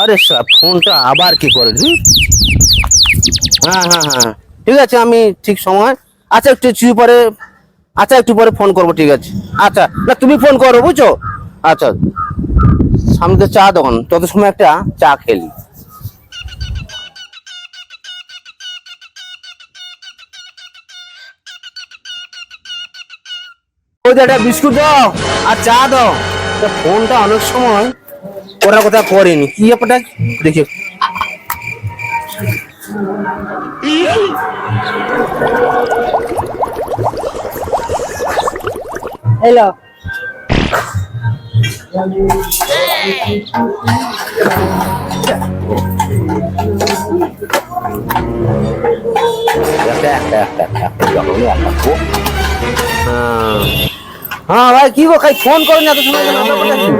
আরে ফোনটা আবার কি করে হ্যাঁ হ্যাঁ হ্যাঁ ঠিক আছে, আমি ঠিক সময়। আচ্ছা একটু কিছু পরে আচ্ছা একটু পরে ফোন করব, ঠিক আছে। আচ্ছা না, তুমি ফোন করো, বুঝছ? আচ্ছা সামনে চা দোকান, তত সময় একটা চা খেলি। একটা বিস্কুট দাও, আর চা দাও। ফোনটা অনেক সময় ওরা কথা করেনি কি ব্যাপারটা? দেখি। হ্যালো। হ্যাঁ হ্যাঁ ভাই কি গো খাই ফোন করেন এত সময় কেন? আমরা কোথায় আছি?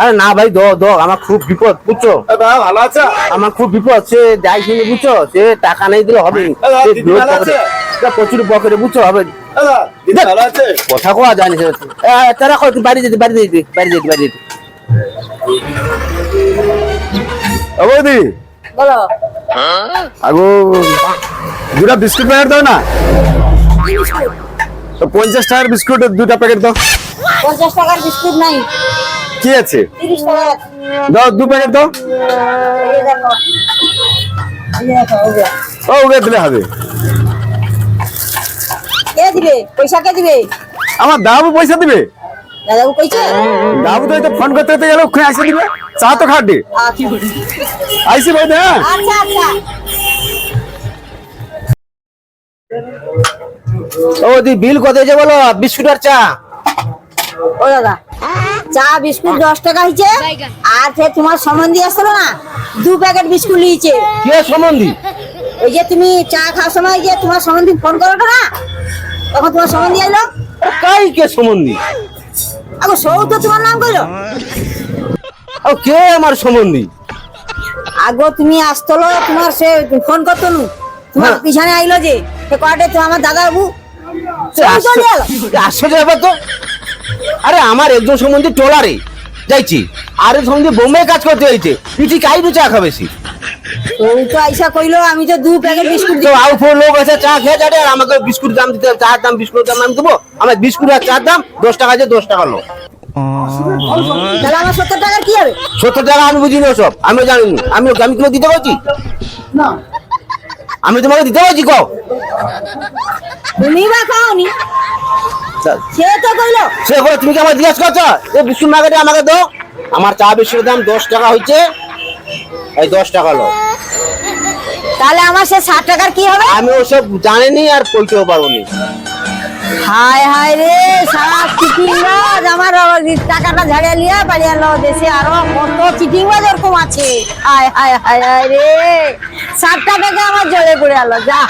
আরে না ভাই দো দো আমার খুব বিপদ বুঝছ? ভালো আছে? আমার খুব বিপদ সে যাই কিনে বুঝছ? সে টাকা নেই দিলে হবে প্রচুর পকেটে বুঝছ? হবে কথা কোয়া জানি তারা কয় বাড়ি যেতে বাড়ি যেতে বাড়ি যেতে বাড়ি যেতে। বৌদি। বলো। আগো দুটা বিস্কুট প্যাকেট দাও না। পঞ্চাশ টাকার বিস্কুট দুটা প্যাকেট দাও। পঞ্চাশ টাকার বিস্কুট নাই। কি আছে। দাও দু প্যাকেট দাও। যে যে যে। ও উড়ে দিলে হবে। কে দিবে? পয়সা কে দিবে? আমার দাবু পয়সা দিবে। দাদাবু কইছে? দাবু তো ফোন করতে করতে গেল ওখানে আসে দিবে। চা তো খাটে আচ্ছা। আইসি ভাই হ্যাঁ আচ্ছা আচ্ছা। ও দি বিল কত হয়েছে বলো? বিস্কুট আর চা। ও দাদা। চা বিস্কুট দশ টাকা হয়েছে আর সে তোমার সম্বন্ধী আসলো না দু প্যাকেট বিস্কুট নিয়েছে। কে সম্বন্ধী? ওই যে তুমি চা খাওয়ার সময় যে তোমার সম্বন্ধী ফোন করো না তখন তোমার সম্বন্ধী আইলো। কাই কে সম্বন্ধী? আগো সৌ তো তোমার নাম কইলো। ও কে আমার সম্বন্ধী? আগো তুমি আসতলো তোমার সে ফোন করতো তোমার হ্যাঁ। পিছনে আইলো যে সে কয়টা তো আমার দাদা বাবু? চলে এলো আশ্চর্য ব্যাপার তো। আরে আমার একজন সম্বন্ধী টোলারে যাইছি। আর সম্বন্ধী বোম্বে কাজ করতে হয়েছে। পিঠি কাই দু চা খাবেছি ওই তো আইসা কইলো আমি তো দু প্যাকেট বিস্কুট দিই আউ ফোর লোক আছে চা খেয়ে যাবে আর আমাকে বিস্কুট দাম দিতে চার দাম বিস্কুট দাম আমি দেবো। আমার বিস্কুট আর চার দাম দশ টাকা আছে দশ টাকা লো। তাহলে আমার সত্তর টাকার কি হবে? সত্তর টাকা আমি বুঝি না সব আমি জানি আমি আমি তোমাকে দিতে পারছি আমি তোমাকে দিতে পারছি কো তুমি বা খাওনি? সে তো কইলো? সে করে তুমি কি আমার জিজ্ঞাসা করছ? এই বিস্কুট মার্কেটে আমাকে দাও। আমার চা বিস্কুটের দাম দশ টাকা হচ্ছে এই দশ টাকা লো। তাহলে আমার সে ষাট টাকার কি হবে? আমি ওসব জানিনি আর কইতেও পারব না হায় হায় রে সারা চিটিংবাজ আমার টাকাটা ঝাড়িয়ে লিয়া বাড়ি আলো দেশে। আরও কত চিটিংবাজ এরকম আছে। হায় হায় হায় হায় রে। ষাট টাকাকে আমার জলে পড়ে আলো যা।